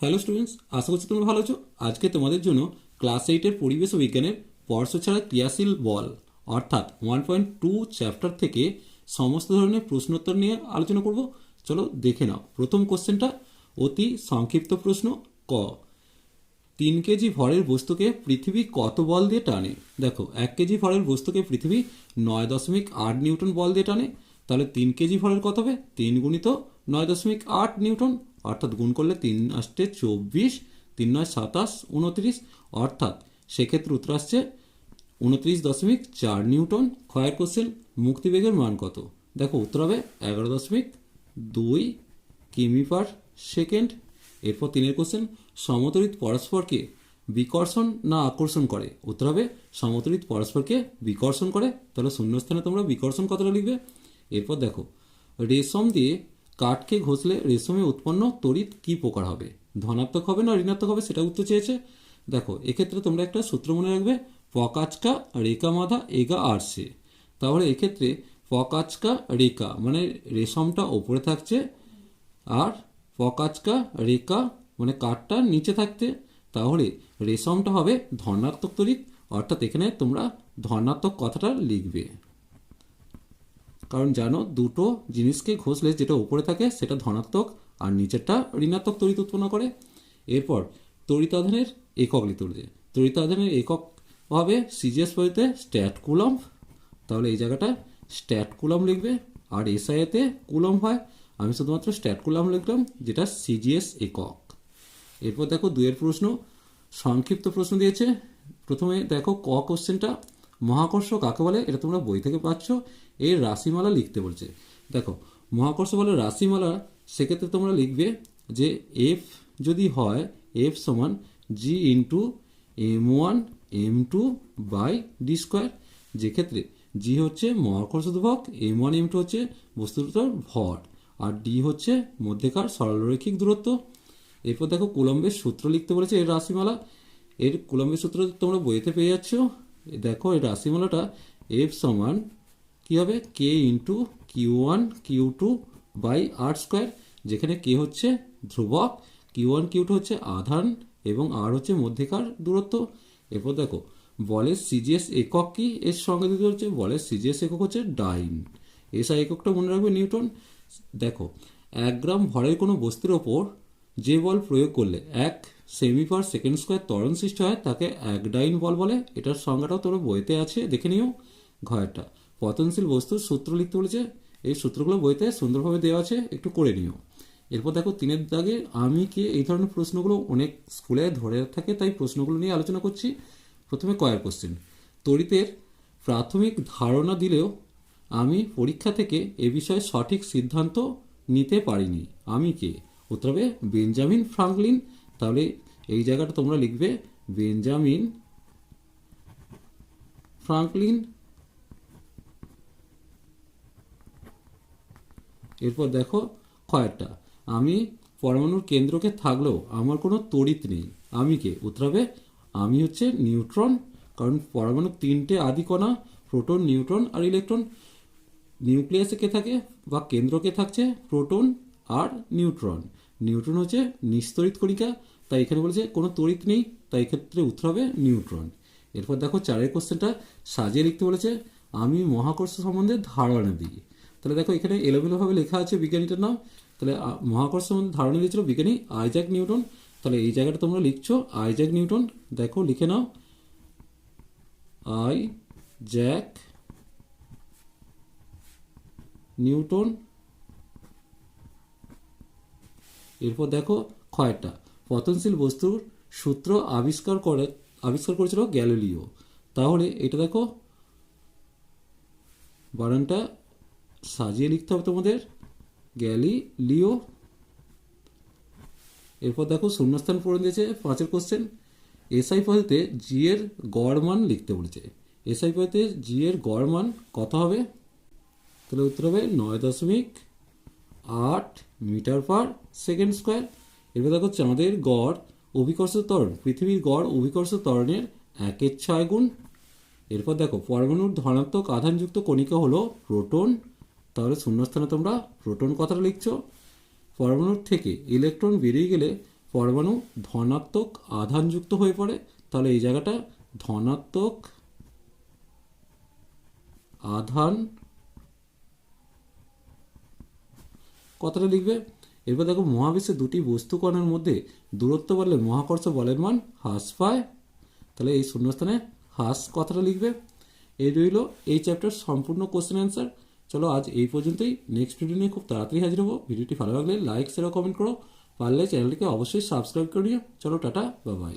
Hello students আশা করছি তোমরা ভালো আছো। আজকে তোমাদের জন্য ক্লাস এইটের পরিবেশ বিজ্ঞানের পরশ ছাড়া ক্রিয়াশীল বল, অর্থাৎ ওয়ান পয়েন্ট টু চ্যাপ্টার থেকে সমস্ত ধরনের প্রশ্নোত্তর নিয়ে আলোচনা করব। চলো দেখে নাও। প্রথম কোশ্চেনটা অতি সংক্ষিপ্ত প্রশ্ন, ক। তিন কেজি ভরের বস্তুকে পৃথিবী কত বল দিয়ে টানে? দেখো, এক কেজি ভরের বস্তুকে পৃথিবী নয় দশমিক আট নিউটন বল দিয়ে টানে। তাহলে তিন কেজি ভরের কত হবে? তিন গুণিত নয় দশমিক আট নিউটন। অর্থাৎ গুণ করলে তিন আসতে চব্বিশ, তিন নয় সাতাশ, উনত্রিশ। অর্থাৎ সেক্ষেত্রে উত্তর আসছে উনত্রিশ দশমিক চার নিউটন। ক্ষয়ের কোশ্চেন, মুক্তিবেগের মান কত? দেখো, উত্তর হবে এগারো দশমিক দুই কিমি পার সেকেন্ড। এরপর তিনের কোশ্চেন সমতরিত পরস্পরকে বিকর্ষণ না আকর্ষণ করে? উত্তর হবে সমতরিত পরস্পরকে বিকর্ষণ করে। তাহলে শূন্যস্থানে তোমরা বিকর্ষণ কতটা লিখবে? এরপর দেখো, রেশম দিয়ে কাঠকে ঘষলে রেশমে উৎপন্ন তড়িৎ কি প্রকার হবে? ধনাত্মক হবে না ঋণাত্মক হবে সেটা উত্তর চেয়েছে। দেখো, এক্ষেত্রে তোমরা একটা সূত্র মনে রাখবে পকাচকা রেখা মাধা, এগা, আরসে। তাহলে এক্ষেত্রে পকাচকা রেখা মানে রেশমটা ওপরে থাকছে আর পকাচকা রেখা মানে কাঠটা নিচে থাকতে। তাহলে রেশমটা হবে ধনাত্মক তড়িৎ, অর্থাৎ এখানে তোমরা ধনাত্মক কথাটা লিখবে। কারণ জানো, দুটো জিনিসকে ঘষলে যেটা উপরে থাকে সেটা ধনাত্মক আর নিচেরটা ঋণাত্মক তড়িৎ উৎপন্ন করে। এরপর তড়িতাধানের একক বলেছে। তড়িতাধানের একক হবে সিজিএস বইতে স্ট্যাট কুলম তাহলে এই জায়গাটা স্ট্যাট কুলম লিখবে আর এসআইতে কুলম হয়। আমি শুধুমাত্র স্ট্যাট কুলম লিখলাম, যেটা সিজিএস একক। এরপর দেখো দুয়ের প্রশ্ন, সংক্ষিপ্ত প্রশ্ন দিয়েছে। প্রথমে দেখো ক কোশ্চেনটা মহাকর্ষ কাকে বলে? এটা তোমরা বই থেকে পাচ্ছ। এর রাশিমালা লিখতে বলছে। দেখো, মহাকর্ষ বলে রাশিমালা, সেক্ষেত্রে তোমরা লিখবে যে এফ যদি হয় এফ সমান G into M one M two by D square যেক্ষেত্রে জি হচ্ছে মহাকর্ষ ধ্রুবক এম ওয়ান এম টু হচ্ছে বস্তুটার ভর, আর ডি হচ্ছে মধ্যেকার সরলরৈখিক দূরত্ব। এরপর দেখো, কুলম্বের সূত্র লিখতে বলেছে এর রাশিমালা। এর কুলম্বের সূত্র তোমরা বইতে পেয়ে যাচ্ছ। দেখো, এই রাশিমালাটা এফ সমান কী হবে? K into Q one Q two by R square যেখানে কে হচ্ছে ধ্রুবক কিউ ওয়ান কিউ টু হচ্ছে আধান এবং আর হচ্ছে মধ্যেকার দূরত্ব। এরপর দেখো, বলের সিজিএস একক কি? এর সঙ্গে দিতে হচ্ছে, বলের সিজিএস একক হচ্ছে ডাইন। এসআই এককটা মনে রাখবে নিউটন। দেখো, এক গ্রাম ভরের কোনো বস্তুর ওপর যে বল প্রয়োগ করলে, এক সেমি পার সেকেন্ড স্কোয়ার ত্বরণ সৃষ্টি হয় তাকে এক ডাইন বল বলে। এটার সংজ্ঞাটাও তোর বইতে আছে, দেখে নিও ঘরটা পতনশীল বস্তুর সূত্র লিখতে বলেছে, এই সূত্রগুলো বইতে সুন্দরভাবে দেওয়া আছে, একটু করে নিও। এরপর দেখো তিনের দাগে, আমি কি এই ধরনের প্রশ্নগুলো অনেক স্কুলে ধরে থাকে, তাই প্রশ্নগুলো নিয়ে আলোচনা করছি। প্রথমে কয়ার কোশ্চেন তড়িতের প্রাথমিক ধারণা দিলেও আমি পরীক্ষা থেকে এ বিষয়ে সঠিক সিদ্ধান্ত নিতে পারিনি। আমি কে? উত্তর হবে বেঞ্জামিন ফ্রাঙ্কলিন তাহলে এই জায়গাটা তোমরা লিখবে বেঞ্জামিন ফ্রাঙ্কলিন। এরপর দেখো কয়েকটা আমি পরমাণুর কেন্দ্রকে থাকলেও আমার কোনো তড়িৎ নেই। আমি কে? উত্তর হবে, আমি হচ্ছে নিউট্রন, কারণ পরমাণুর তিনটে আদি কণা, প্রোটন, নিউট্রন আর ইলেকট্রন। নিউক্লিয়াসে কে থাকে? বা কেন্দ্রকে থাকছে? প্রোটন আর নিউট্রন। নিউট্রন হচ্ছে নিস্তরিত কণিকা, তাই এখানে বলেছে কোনো তড়িৎ নেই, তাই এক্ষেত্রে উত্তর হবে নিউট্রন। এরপর দেখো চারের কোশ্চেনটা সাজিয়ে লিখতে বলেছে, আমি মহাকর্ষ সম্বন্ধে ধারণা দিই। তাহলে দেখো এখানে এলোমেলোভাবে লেখা আছে বিজ্ঞানীটার নাম, তাহলে মহাকর্ষ সম্বন্ধে ধারণা দিয়েছিল বিজ্ঞানী আইজাক নিউটন। তাহলে এই জায়গাটা তোমরা লিখছো, আইজাক নিউটন, দেখো লিখে নাও। আই জ্যাক নিউটন এরপর দেখো ক্ষয়টা পতনশীল বস্তুর সূত্র আবিষ্কার করে, আবিষ্কার করেছিল গ্যালিলিও। তাহলে এটা দেখো, বানানটা সাজিয়ে লিখতে হবে তোমাদের। গ্যালিলিও। এরপর দেখো শূন্যস্থান পড়ে দিয়েছে, পাঁচের কোশ্চেন এসআই পদ্ধতিতে জি এর গড় মান লিখতে বলেছে। এসআই পদ্ধতিতে জি এর গড় মান কত হবে? তাহলে উত্তর হবে নয় দশমিক আট মিটার পার সেকেন্ড স্কোয়ার। এরপর দেখো চাঁদের গড় অভিকর্ষ ত্বরণ, পৃথিবীর গড় অভিকর্ষ ত্বরণের একের ছয় গুণ। এরপর দেখো, পরমাণুর ধনাত্মক আধানযুক্ত কণিকা হলো প্রোটন। তাহলে শূন্যস্থানে তোমরা প্রোটন কথাটা লিখছো। পরমাণুর থেকে ইলেকট্রন বেরিয়ে গেলে পরমাণু ধনাত্মক আধানযুক্ত হয়ে পড়ে। তাহলে এই জায়গাটা ধনাত্মক আধান কথাটা লিখবে? এরপর দেখো মহাবিশ্বে দুটি বস্তুকণের মধ্যে দূরত্ব বাড়লে মহাকর্ষ বলের মান হ্রাস পায়। তাহলে এই শূন্যস্থানে হ্রাস কথাটা লিখবে। এই রইল এই চ্যাপ্টার সম্পূর্ণ কোশ্চেন অ্যান্সার চলো আজ এই পর্যন্তই। নেক্সট ভিডিও নিয়ে খুব তাড়াতাড়ি হাজির হব। ভিডিওটি ভালো লাগলে লাইক শেয়ার কমেন্ট করো। পারলে চ্যানেলটিকে অবশ্যই সাবস্ক্রাইব করে নিও। চলো টাটা বাই